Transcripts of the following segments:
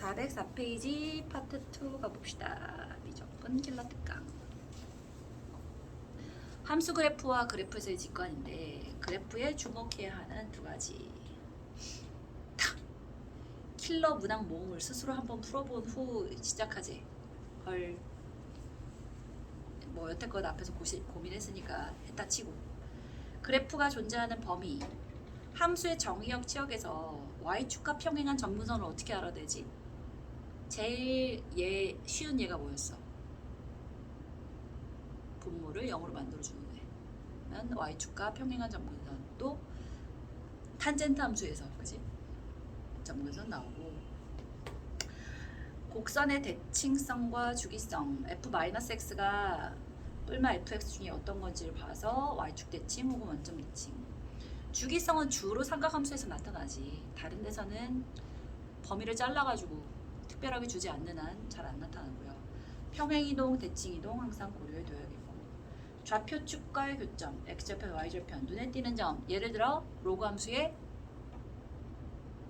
404페이지 파트 2 가봅시다. 미적분 킬러 특강. 함수 그래프와 그래프에서의 직관인데 그래프에 주목해야 하는 두 가지. 탁! 킬러 문항 모음을 스스로 한번 풀어본 후 시작하지. 헐. 뭐 여태껏 앞에서 고시, 고민했으니까 했다 치고. 그래프가 존재하는 범위. 함수의 정의역 지역에서 y축과 평행한 점근선을 어떻게 알아내지? 제일 예 쉬운 예가 뭐였어? 분모를 0으로 만들어주는 애는 y축과 평행한 점근선 또 탄젠트 함수에서 그지? 점근선 나오고 곡선의 대칭성과 주기성 f-x가 뿔마 fx 중에 어떤 건지를 봐서 y축 대칭 혹은 원점 대칭 주기성은 주로 삼각함수에서 나타나지 다른 데서는 범위를 잘라가지고 특별하게 주지 않는 한 잘 안 나타나고요. 평행이동, 대칭이동 항상 고려해 둬야겠고 좌표 축과의 교점, x좌표, y좌표 눈에 띄는 점 예를 들어 로그 함수의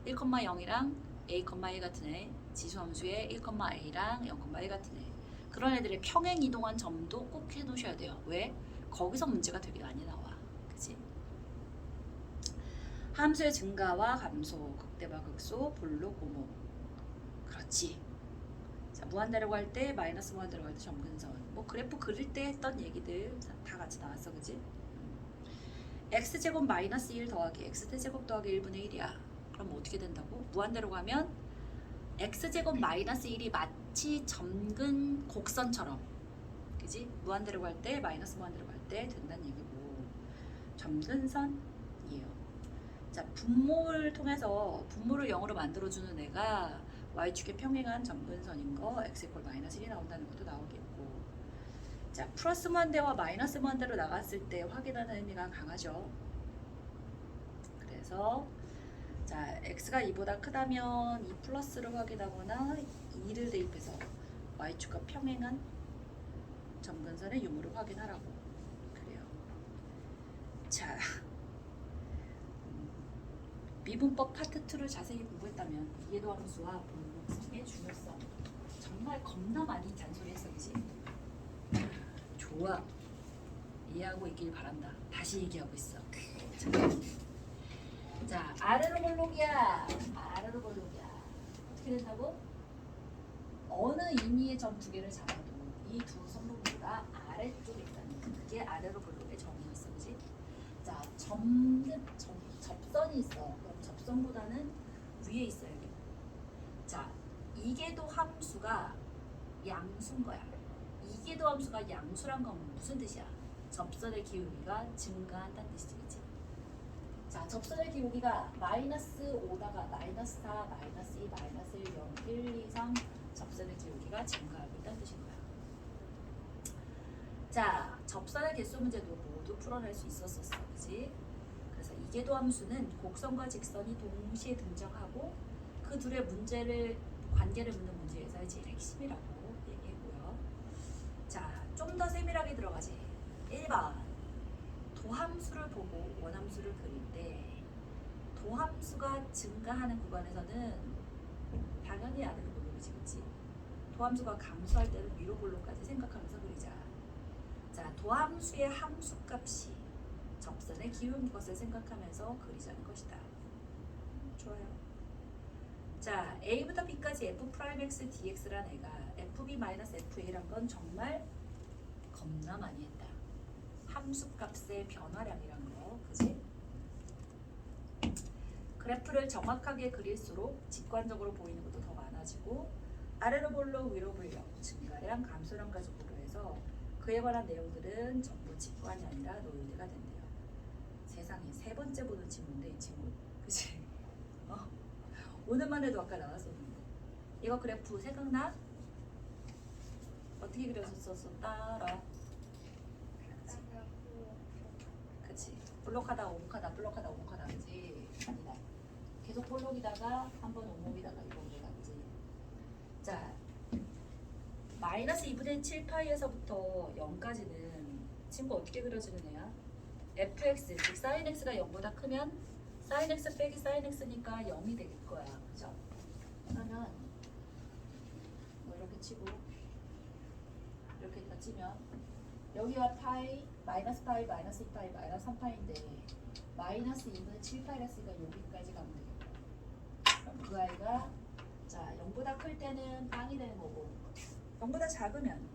1,0이랑 a,a 같은 애 지수 함수의 1,a랑 0,1 같은 애 그런 애들의 평행 이동한 점도 꼭 해놓으셔야 돼요. 왜? 거기서 문제가 되게 많이 나와. 그치? 함수의 증가와 감소, 극대와 극소, 볼록, 고목. 그렇지. 자, 무한대라고 할 때, 마이너스 무한대라고 할 때 점근선. 뭐 그래프 그릴 때 했던 얘기들 다 같이 나왔어, 그지? x제곱 마이너스 1 더하기 x제곱 더하기 1분의 1이야. 그럼 어떻게 된다고? 무한대로 가면 x제곱 마이너스 1이 마치 점근 곡선처럼 그지? 무한대로 갈 때 마이너스 무한대로 갈 때 된다는 얘기고 점근선이에요. 자 분모를 통해서 분모를 0으로 만들어주는 애가 y축에 평행한 점근선인 거 x 이퀄 마이너스 1이 나온다는 것도 나오겠고 자 플러스 무한대와 마이너스 무한대로 나갔을 때 확인하는 의미가 강하죠. 그래서 자 x가 2보다 크다면 2 플러스를 확인하거나 2를 대입해서 y축과 평행한 점근선의 유무를 확인하라고 그래요. 자 음, 미분법 파트 2를 자세히 공부했다면 이해도 함수와 볼 록성의 중요성 정말 겁나 많이 잔소리했어 그지? 좋아 이해하고 있길 바란다 다시 얘기하고 있어 자, 자 아래로 볼록이야 아래로 볼록이야 어떻게 된다고? 어느 임의의 점 두 개를 잡아도 이두 선분모가 아래쪽에 있다는 거. 그게 아래로 볼록의 정의였어 그지? 자 점근 점, 접선이 있어 그럼 접선보다는 위에 이계도 함수가 양수인 거야 이계도 함수가 양수란 건 무슨 뜻이야? 접선의 기울기가 증가한다는 뜻이지 자 접선의 기울기가 마이너스 5다가 마이너스 4, 마이너스 2, 마이너스 1, 0, 1, 2, 3 접선의 기울기가 증가하고 있다는 뜻인 거야 자 접선의 개수 문제도 모두 풀어낼 수 있었었어 그지? 그래서 이계도 함수는 곡선과 직선이 동시에 등장하고 그 둘의 문제를 관계를 묻는 문제에서의 제일 핵심이라고 얘기했고요. 자, 좀 더 세밀하게 들어가지. 1번. 도함수를 보고 원함수를 그릴 때 도함수가 증가하는 구간에서는 당연히 아래로 볼록이지, 그치? 도함수가 감소할 때는 위로 볼록까지 생각하면서 그리자. 자, 도함수의 함수값이 접선에 기울은 것을 생각하면서 그리자는 것이다. 좋아요. 자, A부터 B까지 f 프라임 x dx란 애가 fb 마이너스 fa란 건 정말 겁나 많이 했다. 함수값의 변화량이란 거, 그지? 그래프를 정확하게 그릴수록 직관적으로 보이는 것도 더 많아지고 아래로 볼록 위로 볼록 증가량 감소량 가지고 고려해서 그에 관한 내용들은 전부 직관이 아니라 논리가 된대요. 세상에 세 번째 보는 친구인데 이 친구, 그지? 어? 오늘만 해도 아까 나왔었는데 이거 그래프 생각나? 어떻게 그렸었어? 따라 그치 볼록하다 오목하다 볼록하다 오목하다 그지? 아니다 계속 볼록이다가 한 번 오목이다가 이거 오목이다 그지? 자 마이너스 2분의 7 파이에서부터 0까지는 친구 어떻게 그려지는 애야? fx 즉 sin x가 0보다 크면 sin x 빼기 sin x니까 0이 될 거야. 그죠? 그러면 치고 이렇게 다 치면 여기가 파이 마이너스 파이 마이너스 2파이 마이너스 3파인데 마이너스 2분의 7파이라 쓰니까 여기까지 가면 되겠다. 그럼 그 아이가 자 0보다 클 때는 빵이 되는 거고 0보다 작으면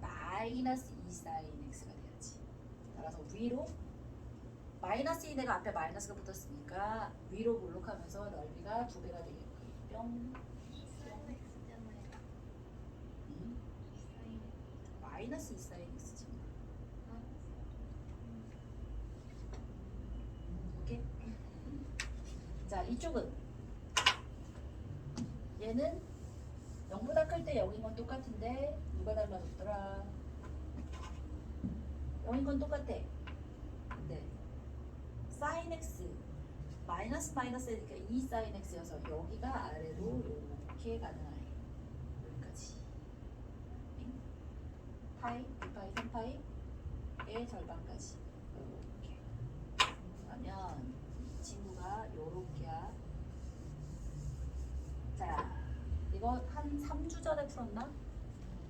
마이너스 2 사인 x가 돼야지. 따라서 위로 마이너스 2 내가 앞에 마이너스가 붙었으니까 위로 볼록하면서 넓이가 두 배가 되겠고 뿅 음, 마이너스 2 사인 x지. 오케이. 자 이쪽은 얘는 0보다 클때 0인 건 똑같은데 누가 달라졌더라? 0인 건 똑같아. 근데 sin x 마이너스 마이너스 니까 2 sin x여서 여기가 아래로 이렇게 아이 여기까지. 응? 파이, 2파이, 3파이의 절반까지. 이렇게 그러면 이 친구가 요렇게야 자 이거 한 3주 전에 풀었나?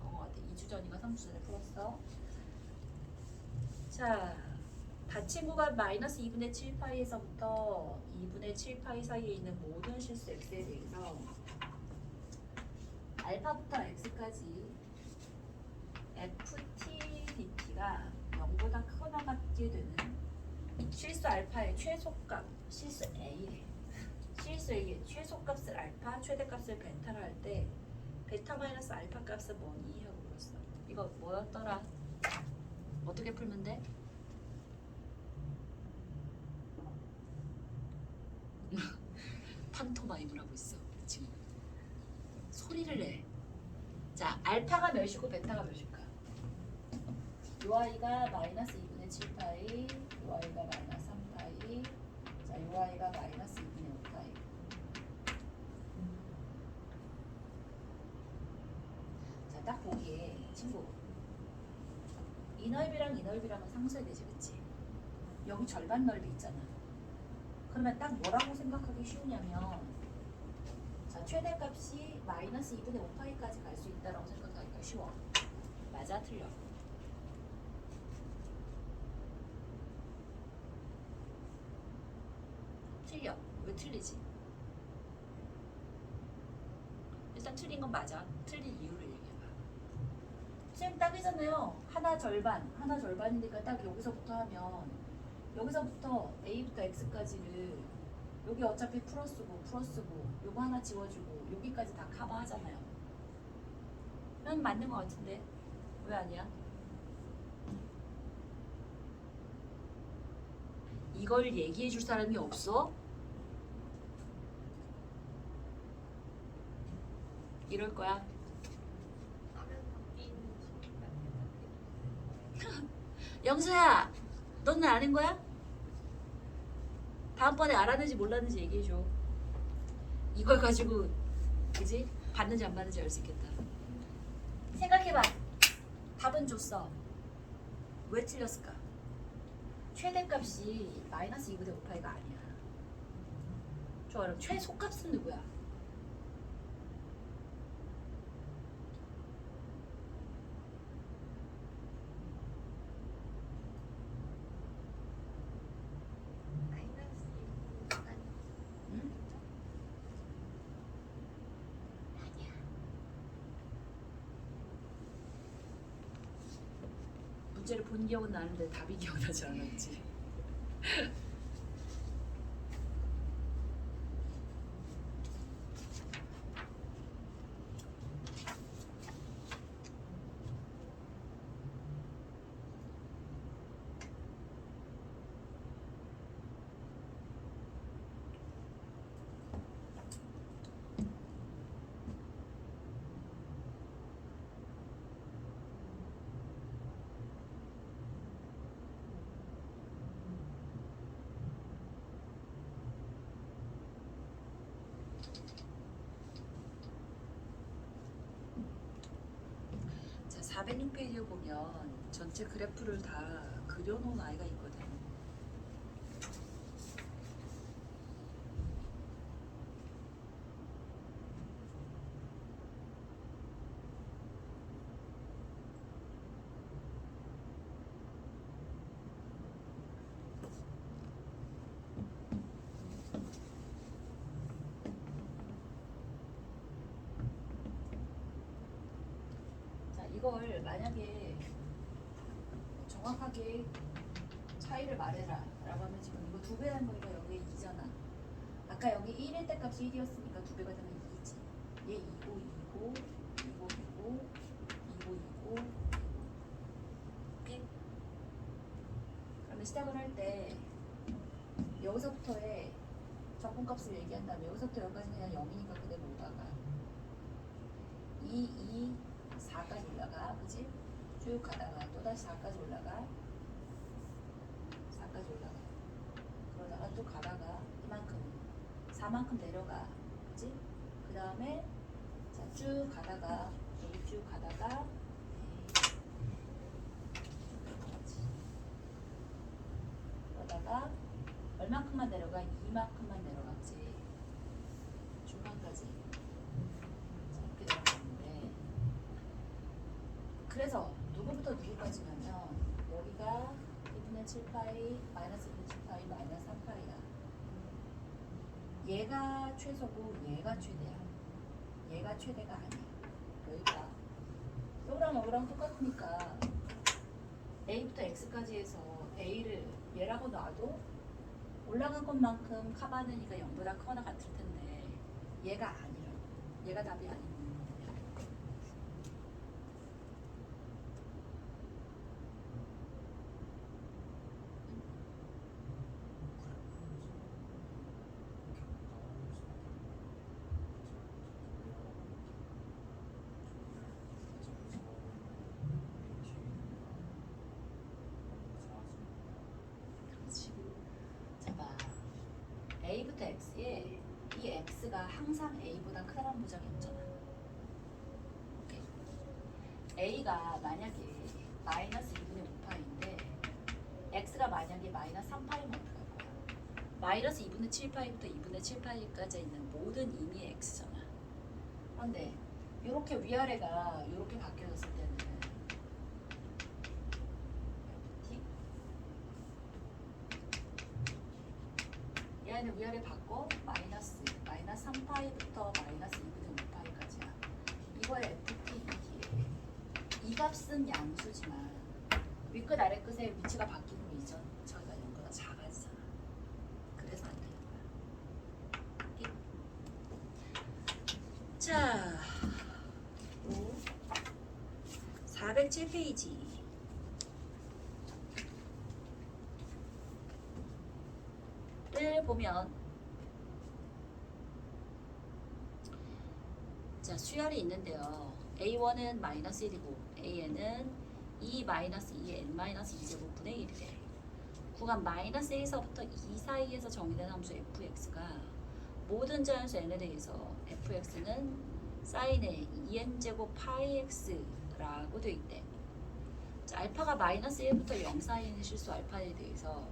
어 같아 2주 전인가 3주 전에 풀었어 자 다친구가 마이너스 2분의 7파이에서부터 2분의 7파이 사이에 있는 모든 실수 x에 대해서 알파부터 x까지 ft dt가 0보다 크거나 같게 되는 실수 알파의 최소값 실수 a래 실수 a의 최소값을 알파 최대값을 베타로 할 때 베타 마이너스 알파 값은 뭐니? 하고 물었어 이거 뭐였더라? 어떻게 풀면 돼? 판토마임을 하고 있어 지금 소리를 내. 자 알파가 몇이고 베타가 몇일까? 요 아이가 마이너스 2분의 7파이, 요 아이가 마이너스 3파이, 자요 아이가 마이너스 2분의 5파이. 자딱 보기에 친구 이 넓이랑 이 넓이랑은 상쇄되지 그치? 여기 절반 넓이 있잖아. 그러면 딱 뭐라고 생각하기 쉬우냐면 자 최대값이 마이너스 2분의 5파이까지 갈 수 있다라고 생각하기가 쉬워. 맞아 틀려. 틀려. 왜 틀리지? 일단 틀린 건 맞아. 얘기해봐. 쌤 딱이잖아요. 하나 절반, 하나 절반이니까 딱 여기서부터 하면 여기서부터 A부터 X까지를 여기 어차피 플러스고 플러스고 요거 하나 지워주고 여기까지 다 커버하잖아요. 난 맞는 것 같은데 왜 아니야? 이걸 얘기해 줄 사람이 없어? 이럴 거야. 영수야, 너는 아는 거야? 다음번에 알았는지 몰랐는지 얘기해줘. 이걸 가지고 그지? 받는지 안 받는지 알 수 있겠다. 생각해봐. 답은 줬어. 왜 틀렸을까? 최대값이 마이너스 2분의 5파이가 아니야. 좋아, 그럼 최소값은 누구야? 응? 아니야. 문제를 본 기억은 나는데 답이 기억나지 않았지. 자, 406페이지에 보면 전체 그래프를 다 그려놓은 아이가 있거든. 이걸 만약에 정확하게 차이를 말해라 라고 하면 지금 이거 두 배라는 거니까 여기 2잖아 아까 여기 1일 때 값이 1이었으니까 두 배가 되면 2지 얘 2고 2고 2고 2고 2고 2고 오케이? 그러면 시작을 할 때 여기서부터의 적분값을 얘기한 다음에 여기서부터 여기까지 그냥 0이니까 그대로 오다가 2, 2, 4까지 올라가 그지? 쭉 가다가 또다시 4까지 올라가 4까지 올라가 그러다가 또 가다가 이만큼 4만큼 내려가 그지? 그 다음에 쭉 가다가 여기 쭉 가다가 그러다가 얼만큼만 내려가? 이만큼만 내려가지 중간까지 자, 이렇게 내려가는데 그래서 누구부터 누구까지냐면 여기가 2분의 7파이 마이너스 2분의 7파이 마이너스 3파이야. 얘가 최소고 얘가 최대야. 얘가 최대가 아니야. 여기가 요거랑 요거랑 똑같으니까 A부터 X까지 해서 A를 얘라고 놔도 올라간 것만큼 카바느니까 0보다 크거나 같을 텐데 얘가 아니라 얘가 답이 아닌 거야 그렇지 자 봐. A부터 X에 이 X가 항상 A보다 크다는 보장이 없잖아. 오케이. A가 만약에 마이너스 2분의 5파인데 X가 만약에 마이너스 3파이면 어떡할 거야? 마이너스 2분의 7파이부터 2분의 7파이까지 있는 모든 임의 X잖아. 그런데 이렇게 위아래가 이렇게 바뀌어졌을 때는 얘는 위아래 바꿔 마이너스 마이너스 3파이부터 마이너스 2분의 5파이까지야 이거의 FT, ET에 이 값은 양수지만 윗끝 아래끝의 위치가 바뀌는 이전 저희가 0보다 작아지잖아. 그래서 안 되는 거야? 자 407페이지. 를 보면 자 수열이 있는데요. A1은 마이너스 1이고 AN은 2 마이너스 2의 n 마이너스 2제곱분의 1이래. 구간 마이너스 1에서부터 2 사이에서 정의된 함수 fx가 모든 자연수 n에 대해서 fx는 사인의 2n제곱 파이 x라고 돼 있대. 자, 알파가 마이너스 1부터 0 사이의 실수 알파에 대해서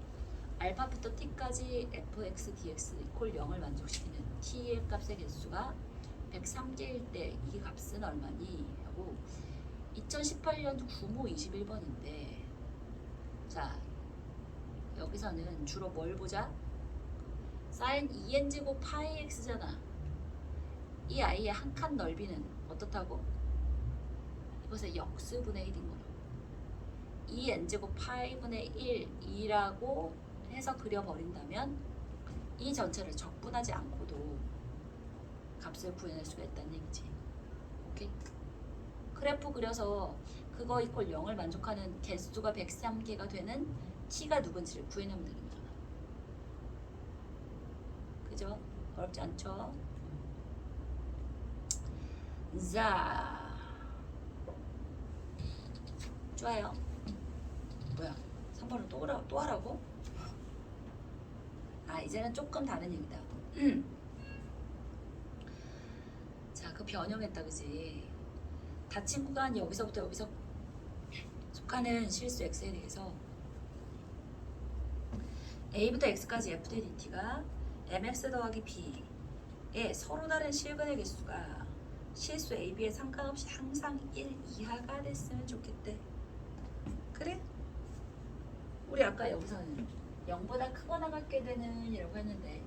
알파부터 t까지 fx dx 이퀄 0을 만족시키는 t의 값의 개수가 103개일 때 이 값은 얼마니? 하고 2018년 구모 21번인데 자 여기서는 주로 뭘 보자? 사인 2n제곱 파이 x잖아 이 아이의 한 칸 넓이는 어떻다고? 이것의 역수분의 1인 거로 2n제곱 파이분의 1, 2라고 해서 그려버린다면 이 전체를 적분하지 않고도 값을 구해낼 수가 있다는 얘기지. 오케이? 그래프 그려서 그거 이퀄 0을 만족하는 개수가 103개가 되는 t가 누군지를 구해내면 되는 거잖아. 그죠? 어렵지 않죠? 자, 좋아요. 뭐야? 3번을 또, 하라, 또 하라고? 아 이제는 조금 다른 얘기다. 변형했다, 그지? 닫힌 구간 여기서부터 여기서 속하는 실수 x에 대해서 a부터 x까지 f 대 dt가 mx 더하기 b의 서로 다른 실근의 개수가 실수 a, b에 상관없이 항상 1 이하가 됐으면 좋겠대. 그래? 우리 아까 여기서는 0보다 크거나 같게 되는 이라고 했는데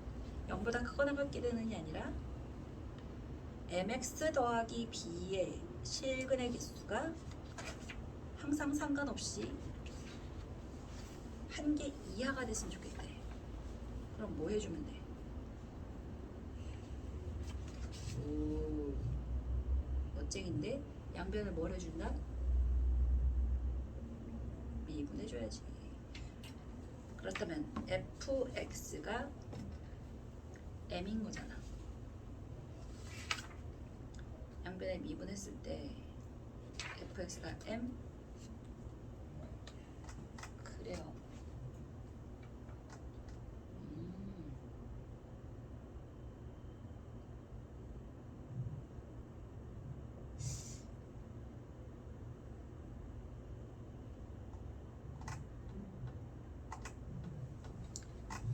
0보다 크거나 같게 되는이 아니라 mx 더하기 b의 실근의 개수가 항상 상관없이 한 개 이하가 됐으면 좋겠대. 그럼 뭐 해주면 돼? 오, 멋쟁인데 양변을 뭘 해준다? 미분해줘야지. 그렇다면 fx가 m인 거잖아. 양변에 미분했을 때 fx가 m 그래요. 음.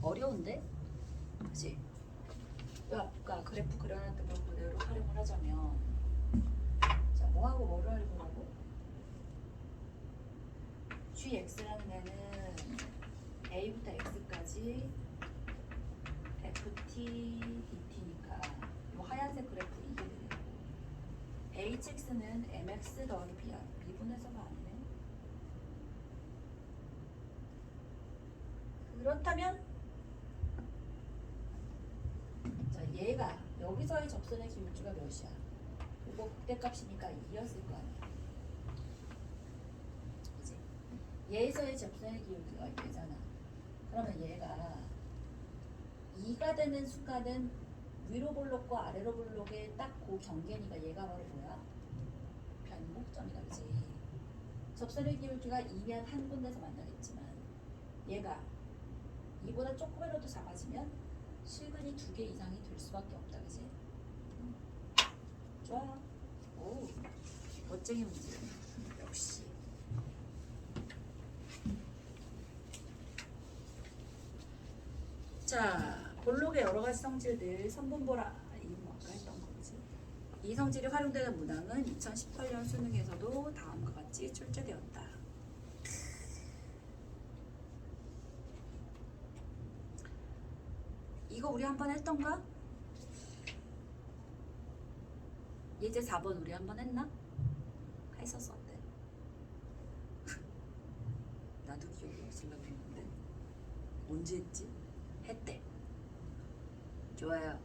어려운데? 그치? 또 아까 그래프 그려놨던 걸 그대로 활용을 하자면 자 뭐하고 뭐를 할거라고 gx라는 애는 a부터 x까지 ft dt니까 이 하얀색 그래프 이게 되겠고 hx는 mx 더하기 b야 미분해서가 아니네. 그렇다면 자 얘가 여기서의 접선의 기울기가 몇이야? 이거 극대값이니까 2였을 거 아니야 그지? 얘에서의 접선의 기울기가 얘잖아 그러면 얘가 2가 되는 순간은 위로 볼록과 아래로 볼록의 딱 그 경계니까 얘가 바로 뭐야? 변곡점이다 그지? 접선의 기울기가 2면 한 군데서 만나겠지만 얘가 이보다 조금이라도 작아지면 실근이 두 개 이상이 될 수밖에 없다 그지? 음. 좋아 오 멋쟁이 문제 역시 자 볼록의 여러 가지 성질들 선분보라 이거 뭐 아까 했던 거지 이 성질이 활용되는 문항은 2018년 수능에서도 다음과 같이 출제되었다 이거 우리 한 번 했던가? 예제 4번 우리 한 번 했나? 어때? 나도 기억이 없으려고 했는데 언제 했지? 좋아요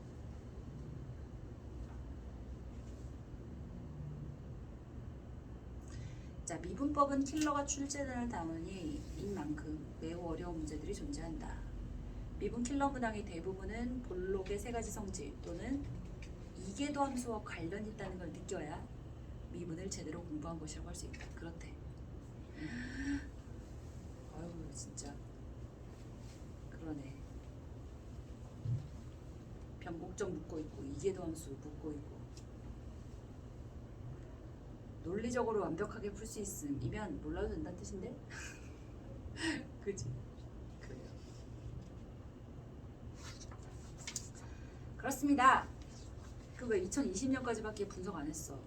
자 미분법은 킬러가 출제되는 단원인 만큼 매우 어려운 문제들이 존재한다 미분 킬러 문항의 대부분은 볼록의 세 가지 성질 또는 이계도 함수와 관련 있다는 걸 느껴야 미분을 제대로 공부한 것이라고 할 수 있다. 그렇대. 아유 진짜 그러네. 변곡점 묻고 있고 이계도 함수 묻고 있고 논리적으로 완벽하게 풀 수 있음이면 몰라도 된다는 뜻인데? 그지? 그래요. 그렇습니다. 그거 2020년까지밖에 분석 안 했어.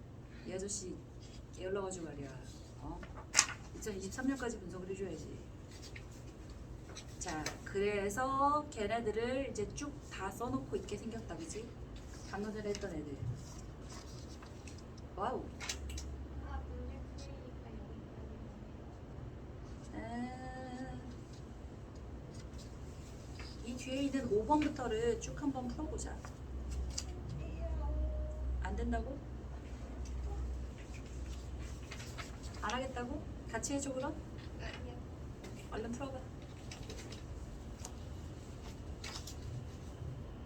이 아저씨 게을러가지고 말이야. 어? 2023년까지 분석을 해줘야지. 자, 그래서 걔네들을 이제 쭉 다 써놓고 있게 생겼다, 그지? 방금 전에 했던 애들. 와우. 아, 이 뒤에 있는 5번부터를 쭉 한번 풀어보자. 안 된다고? 안 하겠다고? 같이 해줘 그럼?